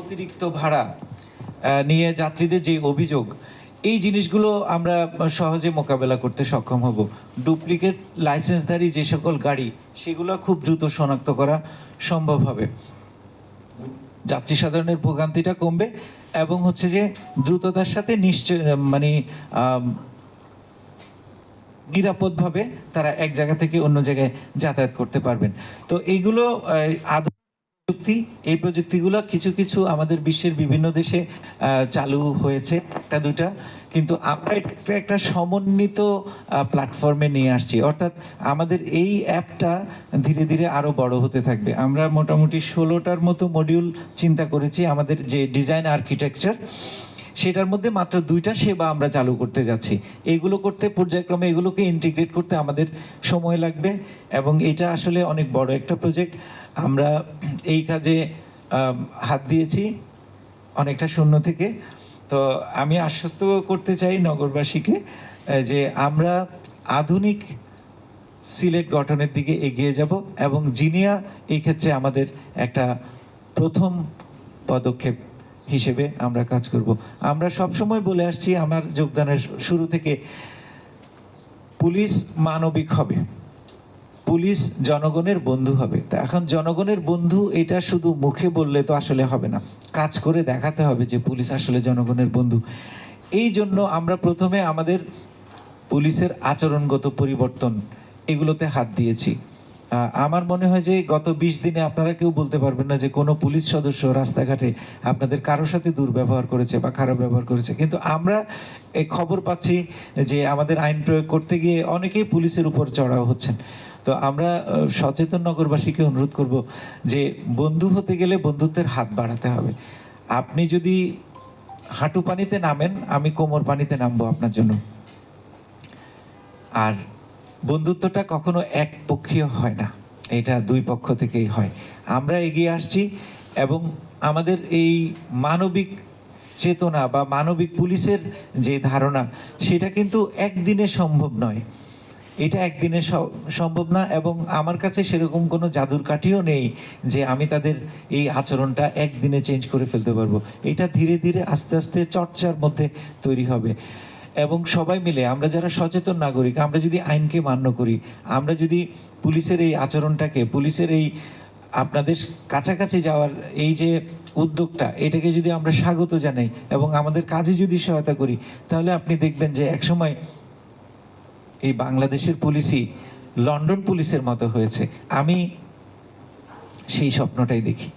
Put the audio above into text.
অতিরিক্ত ভাড়া নিয়ে যাত্রীদের যে অভিযোগ, এই জিনিসগুলো আমরা সহজে মোকাবেলা করতে সক্ষম হব। ডুপ্লিকেট লাইসেন্সধারী যে সকল গাড়ি, সেগুলো খুব দ্রুত শনাক্ত করা সম্ভব হবে। যাত্রী সাধারণের ভোগান্তিটা কমবে এবং হচ্ছে যে দ্রুততার সাথে নিশ্চয় মানে নিরাপদভাবে তারা এক জায়গা থেকে অন্য জায়গায় যাতায়াত করতে পারবেন। তো এইগুলো আধুনিক প্রযুক্তি, এই প্রযুক্তিগুলো কিছু কিছু আমাদের বিশ্বের বিভিন্ন দেশে চালু হয়েছে, একটা দুটা কিন্তু আমরা এটা একটা সমন্বিত প্ল্যাটফর্মে নিয়ে আসছি। অর্থাৎ আমাদের এই অ্যাপটা ধীরে ধীরে আরও বড় হতে থাকবে। আমরা মোটামুটি ষোলোটার মতো মডিউল চিন্তা করেছি আমাদের যে ডিজাইন আর্কিটেকচার সেটার মধ্যে মাত্র দুইটা সেবা আমরা চালু করতে যাচ্ছি। এগুলো করতে পর্যায়ক্রমে এগুলোকে ইন্টিগ্রেট করতে আমাদের সময় লাগবে এবং এটা আসলে অনেক বড় একটা প্রজেক্ট আমরা এই কাজে হাত দিয়েছি অনেকটা শূন্য থেকে। তো আমি আশ্বস্ত করতে চাই নগরবাসীকে যে আমরা আধুনিক সিলেট গঠনের দিকে এগিয়ে যাব এবং জিনিয়া এই ক্ষেত্রে আমাদের একটা প্রথম পদক্ষেপ হিসেবে আমরা কাজ করব। আমরা সবসময় বলে আসছি, আমার যোগদানের শুরু থেকে, পুলিশ মানবিক হবে। পুলিশ জনগণের বন্ধু হবে। তা এখন জনগণের বন্ধু এটা শুধু মুখে বললে তো আসলে হবে না। কাজ করে দেখাতে হবে যে পুলিশ আসলে জনগণের বন্ধু। এই জন্য আমরা প্রথমে আমাদের পুলিশের আচরণগত পরিবর্তন এগুলোতে হাত দিয়েছি। আমার মনে হয় যে গত বিশ দিনে আপনারা কেউ বলতে পারবেন না যে কোনো পুলিশ সদস্য রাস্তাঘাটে আপনাদের কারোর সাথে দুর্ব্যবহার করেছে বা খারাপ ব্যবহার করেছে। কিন্তু আমরা এই খবর পাচ্ছি যে আমাদের আইন প্রয়োগ করতে গিয়ে অনেকেই পুলিশের উপর চড়াও হচ্ছেন। তো আমরা সচেতন নগরবাসীকে অনুরোধ করব যে বন্ধু হতে গেলে বন্ধুত্বের হাত বাড়াতে হবে। আপনি যদি হাঁটু পানিতে নামেন, আমি কোমর পানিতে নামবো আপনার জন্য। আর বন্ধুত্বটা কখনো এক পক্ষীয় হয় না। এটা দুই পক্ষ থেকেই হয়। আমরা এগিয়ে আসছি এবং আমাদের এই মানবিক চেতনা বা মানবিক পুলিশের যে ধারণা, সেটা কিন্তু একদিনে সম্ভব নয়। এটা একদিনে সম্ভব না এবং আমার কাছে সেরকম কোনো জাদুর কাঠিও নেই যে আমি তাদের এই আচরণটা একদিনে চেঞ্জ করে ফেলতে পারব। এটা ধীরে ধীরে আস্তে আস্তে চর্চার মধ্যে তৈরি হবে। এবং সবাই মিলে, আমরা যারা সচেতন নাগরিক, আমরা যদি আইনকে মান্য করি, আমরা যদি পুলিশের এই আচরণটাকে, পুলিশের এই আপনাদের কাছাকাছি যাওয়ার এই যে উদ্যোগটা, এটাকে যদি আমরা স্বাগত জানাই এবং আমাদের কাজে যদি সহায়তা করি, তাহলে আপনি দেখবেন যে একসময় এই বাংলাদেশের পুলিশই লন্ডন পুলিশের মতো হয়েছে। আমি সেই স্বপ্নটাই দেখি।